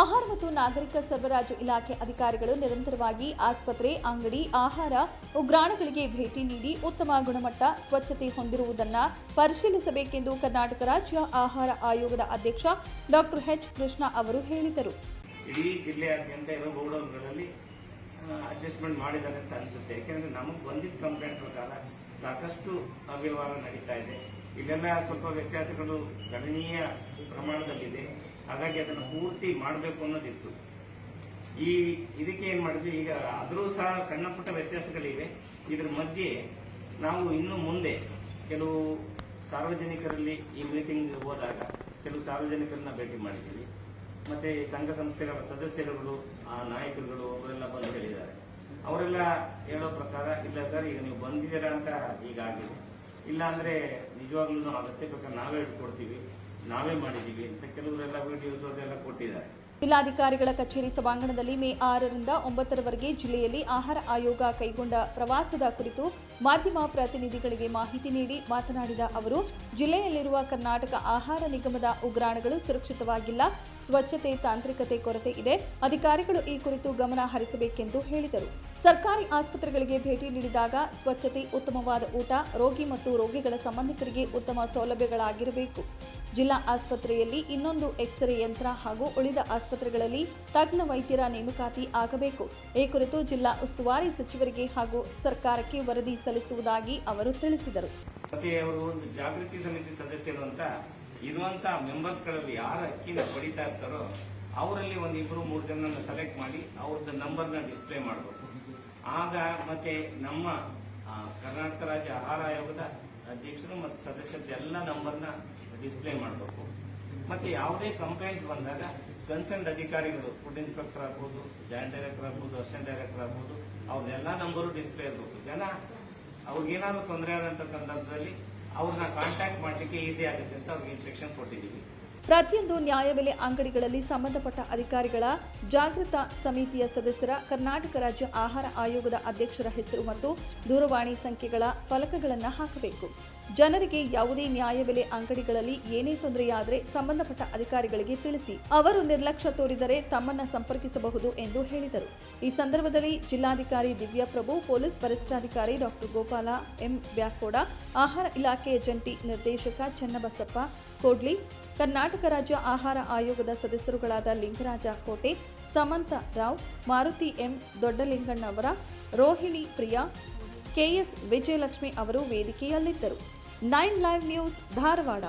ಆಹಾರ ಮತ್ತು ನಾಗರಿಕ ಸರಬರಾಜು ಇಲಾಖೆ ಅಧಿಕಾರಿಗಳು ನಿರಂತರವಾಗಿ ಆಸ್ಪತ್ರೆ, ಅಂಗಡಿ, ಆಹಾರ, ಉಗ್ರಾಣಗಳಿಗೆ ಭೇಟಿ ನೀಡಿ ಉತ್ತಮ ಗುಣಮಟ್ಟ, ಸ್ವಚ್ಛತೆ ಹೊಂದಿರುವುದನ್ನು ಪರಿಶೀಲಿಸಬೇಕೆಂದು ಕರ್ನಾಟಕ ರಾಜ್ಯ ಆಹಾರ ಆಯೋಗದ ಅಧ್ಯಕ್ಷ ಡಾಕ್ಟರ್ ಎಚ್. ಕೃಷ್ಣ ಅವರು ಹೇಳಿದರು. ಇಡೀ ಜಿಲ್ಲೆಯಾದ್ಯಂತ ಇರೋ ಗೋಡೌನ್ಗಳಲ್ಲಿ ಅಡ್ಜಸ್ಟ್ಮೆಂಟ್ ಮಾಡಿದ್ದಾರೆ ಅಂತ ಅನಿಸುತ್ತೆ. ಯಾಕೆಂದ್ರೆ ನಮಗೆ ಬಂದಿದ್ದ ಕಂಪ್ಲೇಂಟ್ ಪ್ರಕಾರ ಸಾಕಷ್ಟು ಅವ್ಯವಹಾರ ನಡೀತಾ ಇದೆ. ಇಲ್ಲೆಲ್ಲ ಸ್ವಲ್ಪ ವ್ಯತ್ಯಾಸಗಳು ಗಣನೀಯ ಪ್ರಮಾಣದಲ್ಲಿದೆ. ಹಾಗಾಗಿ ಅದನ್ನು ಪೂರ್ತಿ ಮಾಡಬೇಕು ಅನ್ನೋದಿತ್ತು. ಈ ಇದಕ್ಕೆ ಏನ್ ಮಾಡಿದ್ವಿ, ಈಗ ಆದರೂ ಸಹ ಸಣ್ಣ ಪುಟ್ಟ ವ್ಯತ್ಯಾಸಗಳಿವೆ. ಇದ್ರ ಮಧ್ಯೆ ನಾವು ಇನ್ನು ಮುಂದೆ ಕೆಲವು ಸಾರ್ವಜನಿಕರಲ್ಲಿ ಈ ಮೀಟಿಂಗ್ ಹೋದಾಗ ಕೆಲವು ಸಾರ್ವಜನಿಕರನ್ನ ಭೇಟಿ ಮಾಡಿದ್ದೀವಿ. ಮತ್ತೆ ಸಂಘ ಸಂಸ್ಥೆಗಳ ಸದಸ್ಯರುಗಳು, ಆ ನಾಯಕರುಗಳು, ಅವರೆಲ್ಲ ಬಂದು ಹೇಳಿದ್ದಾರೆ. ಅವರೆಲ್ಲ ಹೇಳೋ ಪ್ರಕಾರ, ಇಲ್ಲ ಸರ್, ಈಗ ನೀವು ಬಂದಿದ್ದೀರಾ ಅಂತ ಹೀಗಾಗಿದೆ ಇಲ್ಲ ಅಂದ್ರೆ ನಿಜವಾಗ್ಲೂ ಅಗತ್ಯ ಬೇಕಾದ್ರೆ ನಾವೇ ಹೇಳ್ಕೊಡ್ತೀವಿ. ನಾವೇ ಮಾಡಿದ್ದೀವಿ ಅಂತ ಕೆಲವರೆಲ್ಲ ವಿಡಿಯೋಸ್ ಅದೆಲ್ಲ ಕೊಟ್ಟಿದ್ದಾರೆ. ಜಿಲ್ಲಾಧಿಕಾರಿಗಳ ಕಚೇರಿ ಸಭಾಂಗಣದಲ್ಲಿ ಮೇ ಆರರಿಂದ ಒಂಬತ್ತರವರೆಗೆ ಜಿಲ್ಲೆಯಲ್ಲಿ ಆಹಾರ ಆಯೋಗ ಕೈಗೊಂಡ ಪ್ರವಾಸದ ಕುರಿತು ಮಾಧ್ಯಮ ಪ್ರತಿನಿಧಿಗಳಿಗೆ ಮಾಹಿತಿ ನೀಡಿ ಮಾತನಾಡಿದ ಅವರು, ಜಿಲ್ಲೆಯಲ್ಲಿರುವ ಕರ್ನಾಟಕ ಆಹಾರ ನಿಗಮದ ಉಗ್ರಾಣಗಳು ಸುರಕ್ಷಿತವಾಗಿಲ್ಲ, ಸ್ವಚ್ಛತೆ ತಾಂತ್ರಿಕತೆ ಕೊರತೆ ಇದೆ, ಅಧಿಕಾರಿಗಳು ಈ ಕುರಿತು ಗಮನ ಹರಿಸಬೇಕೆಂದು ಹೇಳಿದರು. ಸರ್ಕಾರಿ ಆಸ್ಪತ್ರೆಗಳಿಗೆ ಭೇಟಿ ನೀಡಿದಾಗ ಸ್ವಚ್ಛತೆ, ಉತ್ತಮವಾದ ಊಟ, ರೋಗಿ ಮತ್ತು ರೋಗಿಗಳ ಸಂಬಂಧಿಕರಿಗೆ ಉತ್ತಮ ಸೌಲಭ್ಯಗಳಾಗಿರಬೇಕು. ಜಿಲ್ಲಾ ಆಸ್ಪತ್ರೆಯಲ್ಲಿ ಇನ್ನೊಂದು ಎಕ್ಸ್ರೇ ಯಂತ್ರ ಹಾಗೂ ಉಳಿದ ಆಸ್ಪತ್ರೆಗಳಲ್ಲಿ ತಜ್ಞ ವೈದ್ಯರ ನೇಮಕಾತಿ ಆಗಬೇಕು. ಈ ಕುರಿತು ಜಿಲ್ಲಾ ಉಸ್ತುವಾರಿ ಸಚಿವರಿಗೆ ಹಾಗೂ ಸರ್ಕಾರಕ್ಕೆ ವರದಿ ಸಲ್ಲಿಸುವುದಾಗಿ ಅವರು ತಿಳಿಸಿದರು. ಒಂದು ಜಾಗೃತಿ ಸಮಿತಿ ಸದಸ್ಯರು ಅಂತ ಇರುವಂತ ಮೆಂಬರ್ಸ್ಗಳಲ್ಲಿ ಯಾರು ಅಕ್ಕಿನ ಪಡಿತಾ ಇರ್ತಾರೋ ಅವರಲ್ಲಿ ಒಂದು ಇಬ್ಬರು ಮೂರು ಜನ ಸೆಲೆಕ್ಟ್ ಮಾಡಿ ಅವ್ರದ್ದು ನಂಬರ್ನ ಡಿಸ್ಪ್ಲೇ ಮಾಡಬೇಕು. ಆಗ ಮತ್ತೆ ನಮ್ಮ ಕರ್ನಾಟಕ ರಾಜ್ಯ ಆಹಾರ ಆಯೋಗದ ಅಧ್ಯಕ್ಷರು ಮತ್ತು ಸದಸ್ಯರದ ಎಲ್ಲ ನಂಬರ್ನ ಡಿಸ್ಪ್ಲೇ ಮಾಡಬೇಕು. ಮತ್ತೆ ಯಾವುದೇ ಕಂಪ್ಲೇಂಟ್ಸ್ ಬಂದಾಗ ಕನ್ಸರ್ನ್ ಅಧಿಕಾರಿಗಳು, ಫುಡ್ ಇನ್ಸ್ಪೆಕ್ಟರ್ ಆಗ್ಬೋದು, ಜಾಯಿಂಟ್ ಡೈರೆಕ್ಟರ್ ಆಗ್ಬೋದು, ಅಸಿಸ್ಟೆಂಟ್ ಡೈರೆಕ್ಟರ್ ಆಗ್ಬೋದು ಅವ್ರದ್ದೆಲ್ಲ ನಂಬರು ಡಿಸ್ಪ್ಲೇ ಇರಬೇಕು. ಜನ ಅವ್ರಿಗೇನಾದ್ರು ತೊಂದರೆ ಆದಂತ ಸಂದರ್ಭದಲ್ಲಿ ಅವ್ರನ್ನ ಕಾಂಟ್ಯಾಕ್ಟ್ ಮಾಡ್ಲಿಕ್ಕೆ ಈಸಿ ಆಗುತ್ತೆ ಅಂತ ಅವ್ರಿಗೆ ಇನ್ಸ್ಟ್ರಕ್ಷನ್ ಕೊಟ್ಟಿದ್ದೀವಿ. ಪ್ರತಿಯೊಂದು ನ್ಯಾಯಬೆಲೆ ಅಂಗಡಿಗಳಲ್ಲಿ ಸಂಬಂಧಪಟ್ಟ ಅಧಿಕಾರಿಗಳ ಜಾಗೃತ ಸಮಿತಿಯ ಸದಸ್ಯರ ಕರ್ನಾಟಕ ರಾಜ್ಯ ಆಹಾರ ಆಯೋಗದ ಅಧ್ಯಕ್ಷರ ಹೆಸರು ಮತ್ತು ದೂರವಾಣಿ ಸಂಖ್ಯೆಗಳ ಫಲಕಗಳನ್ನು ಹಾಕಬೇಕು. ಜನರಿಗೆ ಯಾವುದೇ ನ್ಯಾಯಬೆಲೆ ಅಂಗಡಿಗಳಲ್ಲಿ ಏನೇ ತೊಂದರೆಯಾದರೆ ಸಂಬಂಧಪಟ್ಟ ಅಧಿಕಾರಿಗಳಿಗೆ ತಿಳಿಸಿ. ಅವರು ನಿರ್ಲಕ್ಷ್ಯ ತೋರಿದರೆ ತಮ್ಮನ್ನ ಸಂಪರ್ಕಿಸಬಹುದು ಎಂದು ಹೇಳಿದರು. ಈ ಸಂದರ್ಭದಲ್ಲಿ ಜಿಲ್ಲಾಧಿಕಾರಿ ದಿವ್ಯಾ ಪ್ರಭು, ಪೊಲೀಸ್ ವರಿಷ್ಠಾಧಿಕಾರಿ ಡಾಕ್ಟರ್ ಗೋಪಾಲ ಎಂ. ಬ್ಯಾಕೋಡ ಆಹಾರ ಇಲಾಖೆಯ ಜಂಟಿ ನಿರ್ದೇಶಕ ಚನ್ನಬಸಪ್ಪ ಕೋಡ್ಲಿ ಕರ್ನಾಟಕ ರಾಜ್ಯ ಆಹಾರ ಆಯೋಗದ ಸದಸ್ಯರುಗಳಾದ ಲಿಂಗರಾಜ ಕೋಟೆ, ಸಮಂತ ರಾವ್, ಮಾರುತಿ ಎಂ ದೊಡ್ಡಲಿಂಗಣ್ಣವರ ರೋಹಿಣಿ ಪ್ರಿಯಾ, ಕೆಎಸ್ ವಿಜಯಲಕ್ಷ್ಮಿ ಅವರು ವೇದಿಕೆಯಲ್ಲಿದ್ದರು. Nine live news Dharwad.